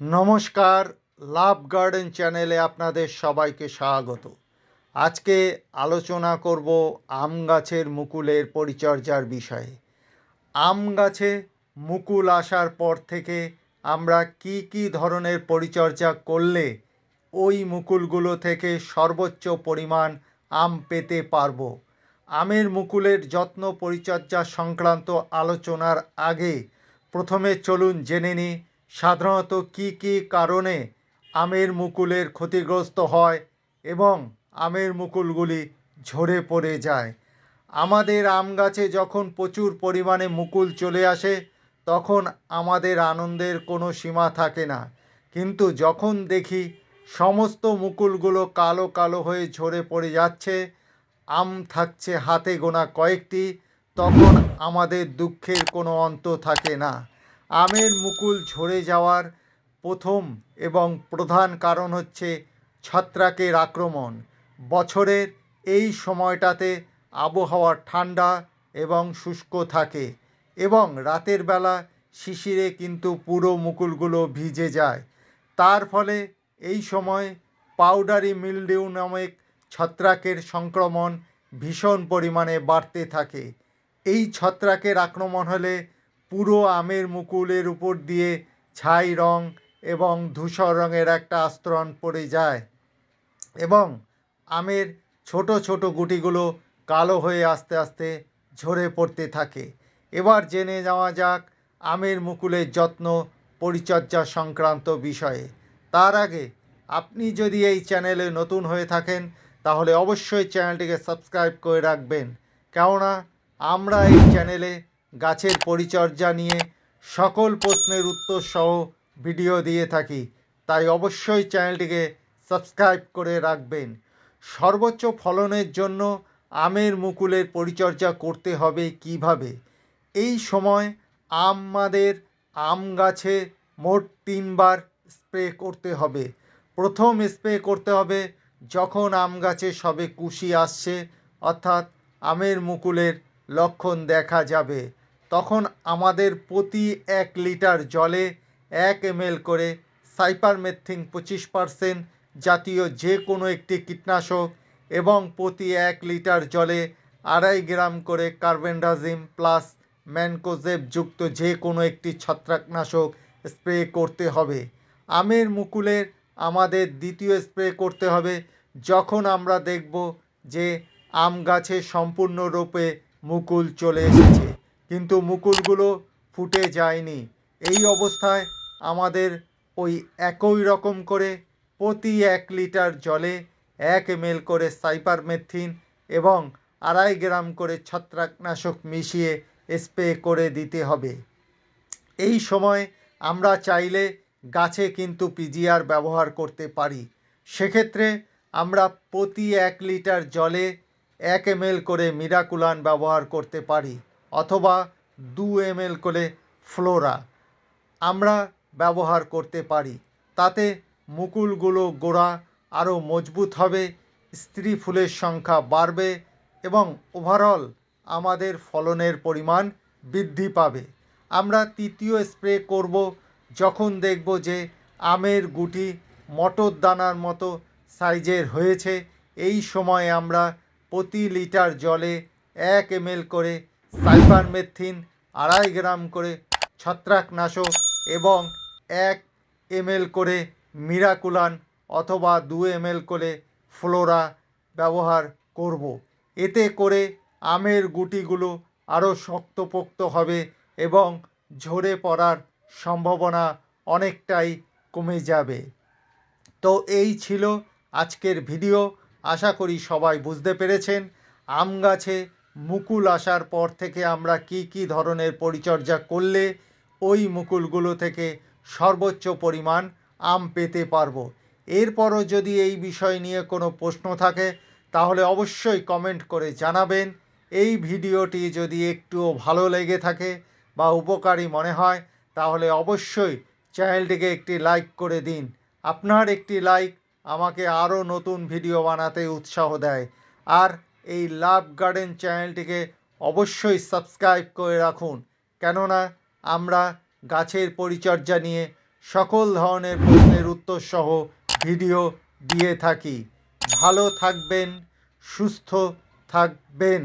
নমস্কার, লাভ গার্ডেন চ্যানেলে আপনাদের সবাইকে স্বাগত। আজকে আলোচনা করব আম গাছের মুকুলের পরিচর্যার বিষয়ে। আম গাছে মুকুল আসার পর থেকে আমরা কি কি ধরনের পরিচর্যা করলে ওই মুকুলগুলো থেকে সর্বোচ্চ পরিমাণ আম পেতে পারব? আমের মুকুলের যত্ন পরিচর্যা সংক্রান্ত আলোচনার আগে প্রথমে চলুন জেনে নিই সাধারণত কি কি কারণে আমের মুকুলের ক্ষতিগ্রস্ত হয় এবং আমের মুকুলগুলি ঝরে পড়ে যায়? আমাদের আম গাছে যখন প্রচুর পরিমাণে মুকুল চলে আসে, তখন আমাদের আনন্দের কোনো সীমা থাকে না। কিন্তু যখন দেখি সমস্ত মুকুলগুলো কালো কালো হয়ে ঝরে পড়ে যাচ্ছে, আম থাকছে হাতে গোনা কয়েকটি, তখন আমাদের দুঃখের কোনো অন্ত থাকে না। আমের মুকুল ঝরে যাওয়ার প্রথম এবং প্রধান কারণ হচ্ছে ছত্রাকের আক্রমণ। বছরের এই সময়টাতে আবহাওয়া ঠান্ডা এবং শুষ্ক থাকে এবং রাতের বেলা শিশিরে কিন্তু পুরো মুকুলগুলো ভিজে যায়। তার ফলে এই সময় পাউডারি মিলডিউ নামক ছত্রাকের সংক্রমণ ভীষণ পরিমাণে বাড়তে থাকে। এই ছত্রাকের আক্রমণ হলে পুরো আমের মুকুলের উপর দিয়ে ছাই রং এবং ধূসর রঙের একটা আস্তরণ পড়ে যায় এবং আমের ছোট ছোট গুটিগুলো কালো হয়ে আস্তে আস্তে ঝরে পড়তে থাকে। এবার জেনে যাওয়া যাক আমের মুকুলের যত্ন পরিচর্যা সংক্রান্ত বিষয়ে। তার আগে আপনি যদি এই চ্যানেলে নতুন হয়ে থাকেন, তাহলে অবশ্যই চ্যানেলটিকে সাবস্ক্রাইব করে রাখবেন। কেননা আমরা এই চ্যানেলে গাছের পরিচর্যা নিয়ে সকল প্রশ্নের উত্তর সহ ভিডিও দিয়ে থাকি। তাই অবশ্যই চ্যানেলটিকে সাবস্ক্রাইব করে রাখবেন। সর্বোচ্চ ফলনের জন্য আমের মুকুলের পরিচর্যা করতে হবে কীভাবে? এই সময় আমাদের আম গাছে মোট তিনবার স্প্রে করতে হবে। প্রথম স্প্রে করতে হবে যখন আম গাছে সবে কুশি আসছে, অর্থাৎ আমের মুকুলের লক্ষণ দেখা যাবে। তখন আমাদের প্রতি এক লিটার জলে এক এমএল করে সাইপারমেথ্রিন পঁচিশ পারসেন্ট জাতীয় যে কোনো একটি কীটনাশক এবং প্রতি এক লিটার জলে আড়াই গ্রাম করে কার্বেন্ডাজিম প্লাস ম্যানকোজেব যুক্ত যে কোনো একটি ছত্রাকনাশক স্প্রে করতে হবে। আমের মুকুলের আমাদের দ্বিতীয় স্প্রে করতে হবে। যখন আমরা দেখব যে আম গাছে সম্পূর্ণরূপে মুকুল চলে এসেছে। কিন্তু মুকুলগুলো ফুটে যায়নি। এই অবস্থায় আমাদের ওই একই রকম করে প্রতি এক লিটার জলে এক এমএল করে সাইপারমেথ্রিন এবং আড়াই গ্রাম করে ছত্রাকনাশক মিশিয়ে স্প্রে করে দিতে হবে। এই সময় আমরা চাইলে গাছে কিন্তু পিজিআর ব্যবহার করতে পারি। সেক্ষেত্রে আমরা প্রতি এক লিটার জলে এক এমএল করে মিরাকুলান ব্যবহার করতে পারি। অথবা দু এমএল করে ফ্লোরা আমরা ব্যবহার করতে পারি। তাতে মুকুলগুলো গোড়া আরও মজবুত হবে, স্ত্রী ফুলের সংখ্যা বাড়বে এবং ওভারঅল আমাদের ফলনের পরিমাণ বৃদ্ধি পাবে। আমরা তৃতীয় স্প্রে করব যখন দেখব যে আমের গুটি মটর দানার মতো সাইজের হয়েছে। এই সময় আমরা প্রতি লিটার জলে এক এমএল করে সাইপারমেথ্রিন আড়াই গ্রাম করে ছত্রাকনাশক এবং এক এমএল করে মিরাকুলান অথবা দু এমএল করে ফ্লোরা ব্যবহার করব। এতে করে আমের গুটিগুলো আরও শক্তপোক্ত হবে এবং ঝরে পড়ার সম্ভাবনা অনেকটাই কমে যাবে। তো এই ছিল আজকের ভিডিও। আশা করি সবাই বুঝতে পেরেছেন। আম গাছে মুকুল আসার পর থেকে আমরা কি কি ধরনের পরিচর্যা করলে ওই মুকুলগুলো থেকে সর্বোচ্চ পরিমাণ আম পেতে পারব? এরপরও যদি এই বিষয় নিয়ে কোনো প্রশ্ন থাকে, তাহলে অবশ্যই কমেন্ট করে জানাবেন। এই ভিডিওটি যদি একটুও ভালো লেগে থাকে বা উপকারী মনে হয়, তাহলে অবশ্যই চ্যানেলটিকে একটি লাইক করে দিন। আপনার একটি লাইক আমাকে আরও নতুন ভিডিও বানাতে উৎসাহ দেয়। আর এই লাভ গার্ডেন চ্যানেলটিকে অবশ্যই সাবস্ক্রাইব করে রাখুন। কেননা, আমরা গাছের পরিচর্যা নিয়ে সকল ধরনের প্রশ্নের উত্তর সহ ভিডিও দিয়ে থাকি। ভালো থাকবেন, সুস্থ থাকবেন।